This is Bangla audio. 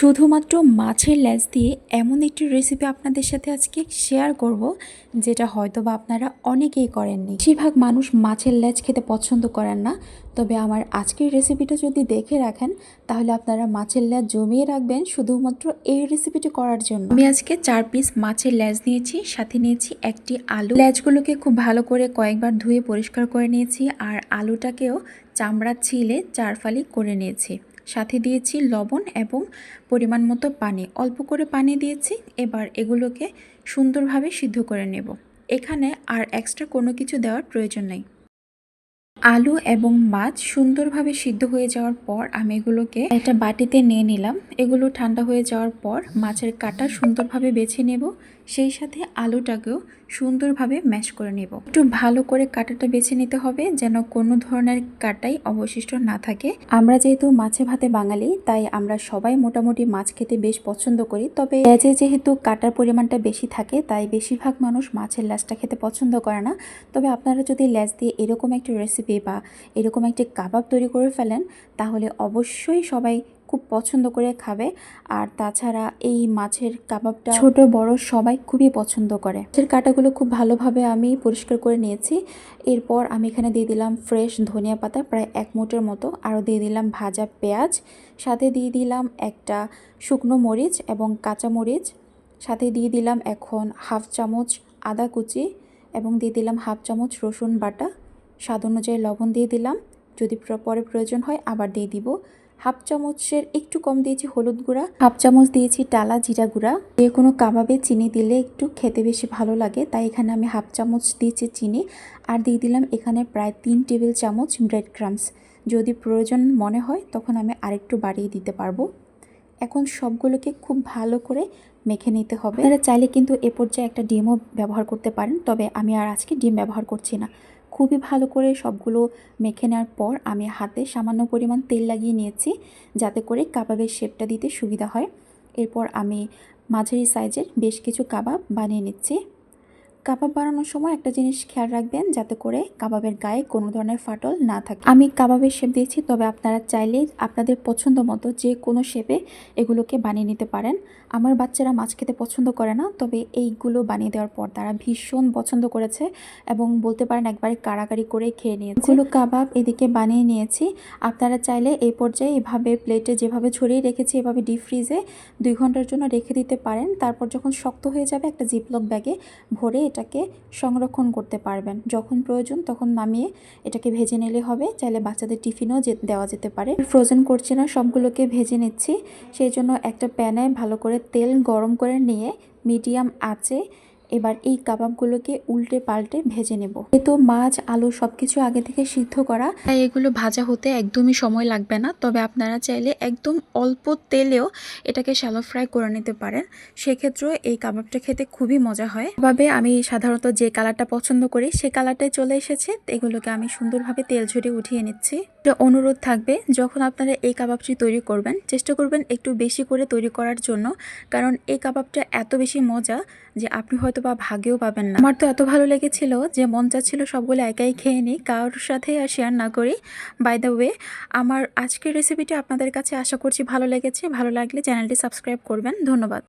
শুধুমাত্র মাছের লেজ দিয়ে এমন একটি রেসিপি আপনাদের সাথে আজকে শেয়ার করব, যেটা হয়তো বা আপনারা অনেকেই করেননি। বেশিরভাগ মানুষ মাছের লেজ খেতে পছন্দ করেন না, তবে আমার আজকের রেসিপিটা যদি দেখে রাখেন, তাহলে আপনারা মাছের লেজ জমিয়ে রাখবেন শুধুমাত্র এই রেসিপিটি করার জন্য। আমি আজকে চার পিস মাছের লেজ নিয়েছি, সাথে নিয়েছি একটি আলু। লেজগুলোকে খুব ভালো করে কয়েকবার ধুয়ে পরিষ্কার করে নিয়েছি, আর আলুটাকেও চামড়া ছিলে চার ফালি করে নিয়েছি। সাথে দিয়েছি লবণ এবং পরিমাণ মতো পানি। অল্প করে পানি দিয়েছি। এবার এগুলোকে সুন্দরভাবে সিদ্ধ করে নেব। এখানে আর এক্সট্রা কোনো কিছু দেওয়ার প্রয়োজন নেই। আলু এবং মাছ সুন্দরভাবে সিদ্ধ হয়ে যাওয়ার পর আমি এগুলোকে একটা বাটিতে নিয়ে নিলাম। এগুলো ঠান্ডা হয়ে যাওয়ার পর মাছের কাটা সুন্দরভাবে বেছে নেব। সেই সাথে আলুটাকেও সুন্দরভাবে ম্যাশ করে নেব। একটু ভালো করে কাটাটা বেছে নিতে হবে যেন কোনো ধরনের কাটাই অবশিষ্ট না থাকে। আমরা যেহেতু মাছে ভাতে বাঙালি, তাই আমরা সবাই মোটামুটি মাছ খেতে বেশ পছন্দ করি। তবে লেজে যেহেতু কাটার পরিমাণটা বেশি থাকে, তাই বেশিরভাগ মানুষ মাছের লেজটা খেতে পছন্দ করে না। তবে আপনারা যদি লেজ দিয়ে এরকম একটি রেসিপি বা এরকম একটি কাবাব তৈরি করে ফেলেন, তাহলে অবশ্যই সবাই খুব পছন্দ করে খাবে। আর তাছাড়া এই মাছের কাবাবটা ছোট, বড় সবাই খুবই পছন্দ করে। মাছের কাটাগুলো খুব ভালোভাবে আমি পরিষ্কার করে নিয়েছি। এরপর আমি এখানে দিয়ে দিলাম ফ্রেশ ধনিয়া পাতা, প্রায় এক মুটের মতো। আরও দিয়ে দিলাম ভাজা পেঁয়াজ। সাথে দিয়ে দিলাম একটা শুকনো মরিচ এবং কাঁচা মরিচ। সাথে দিয়ে দিলাম এখন হাফ চামচ আদা কুচি এবং দিয়ে দিলাম হাফ চামচ রসুন বাটা। স্বাদ অনুযায়ী লবণ দিয়ে দিলাম। যদি পরে প্রয়োজন হয় আবার দিয়ে দিব। হাফ চামচের একটু কম দিয়েছি হলুদ গুঁড়া, হাফ চামচ দিয়েছি টালা জিরা গুঁড়া। যে কোনো কাবাবে চিনি দিলে একটু খেতে বেশি ভালো লাগে, তাই এখানে আমি হাফ চামচ দিয়েছি চিনি। আর দিয়ে দিলাম এখানে প্রায় তিন টেবিল চামচ ব্রেড ক্রামস। যদি প্রয়োজন মনে হয়, তখন আমি আরেকটু বাড়িয়ে দিতে পারব। এখন সবগুলোকে খুব ভালো করে মেখে নিতে হবে। আপনারা চাইলে কিন্তু এ পর্যায়ে একটা ডিমও ব্যবহার করতে পারেন, তবে আমি আর আজকে ডিম ব্যবহার করছি না। খুবই ভালো করে সবগুলো মেখে নেওয়ার পর আমি হাতে সামান্য পরিমাণ তেল লাগিয়ে নিয়েছি, যাতে করে কাবাবের শেপটা দিতে সুবিধা হয়। এরপর আমি মাঝারি সাইজের বেশ কিছু কাবাব বানিয়ে নিচ্ছি। কাবাব বানানোর সময় একটা জিনিস খেয়াল রাখবেন যাতে করে কাবাবের গায়ে কোনো ধরনের ফাটল না থাকে। আমি কাবাবের শেপ দিয়েছি তবে আপনারা চাইলে আপনাদের পছন্দ মতো যে কোনো শেপে এগুলোকে বানিয়ে নিতে পারেন। আমার বাচ্চারা মাছ খেতে পছন্দ করে না তবে এইগুলো বানিয়ে দেওয়ার পর তারা ভীষণ পছন্দ করেছে এবং বলতে পারেন একবারে কাড়াকাড়ি করে খেয়ে নিয়েছে। এগুলো কাবাব এদিকে বানিয়ে নিয়েছি। আপনারা চাইলে এই পর্যায়ে এভাবে প্লেটে যেভাবে ছড়িয়ে রেখেছি এভাবে ডিপ ফ্রিজে দুই ঘণ্টার জন্য রেখে দিতে পারেন। তারপর যখন শক্ত হয়ে যাবে একটা জিপলক ব্যাগে ভরে এটাকে সংরক্ষণ করতে পারবেন। যখন প্রয়োজন তখন নামিয়ে এটাকে ভেজে নিলে হবে। চাইলে বাচ্চাদের টিফিনও দেওয়া যেতে পারে। ফ্রোজেন করছি না, সবগুলোকে ভেজে নিচ্ছি। সেই জন্য একটা প্যানে ভালো করে তেল গরম করে নিয়ে মিডিয়াম আঁচে এবার এই কাবাবগুলোকে উল্টে পাল্টে ভেজে নেব। যেহেতু মাছ, আলু সব কিছু আগে থেকে সিদ্ধ করা। তাই এগুলো ভাজা হতে একদমই সময় লাগবে না, তবে আপনারা চাইলে একদম অল্প তেলেও এটাকে শ্যালো ফ্রাই করে নিতে পারেন। সেক্ষেত্রেও এই কাবাবটা খেতে খুবই মজা হয়। এভাবে আমি সাধারণত যে কালারটা পছন্দ করি, সে কালারটাই চলে এসেছে। এগুলোকে আমি সুন্দরভাবে তেল ঝরিয়ে উঠিয়ে নিচ্ছি। একটা অনুরোধ থাকবে, যখন আপনারা এই কাবাবটি তৈরি করবেন, চেষ্টা করবেন একটু বেশি করে তৈরি করার জন্য। কারণ এই কাবাবটা এত বেশি মজা যে আপনি হয়তো বা ভাগেও পাবেন না। আমার তো এত ভালো লেগেছিল যে মন চাচ্ছিল সবগুলো একাই খেয়ে নিই, কারোর সাথে আর শেয়ার না করি। বাই দ্য ওয়ে আমার আজকের রেসিপিটি আপনাদের কাছে আশা করছি ভালো লেগেছে। ভালো লাগলে চ্যানেলটি সাবস্ক্রাইব করবেন। ধন্যবাদ।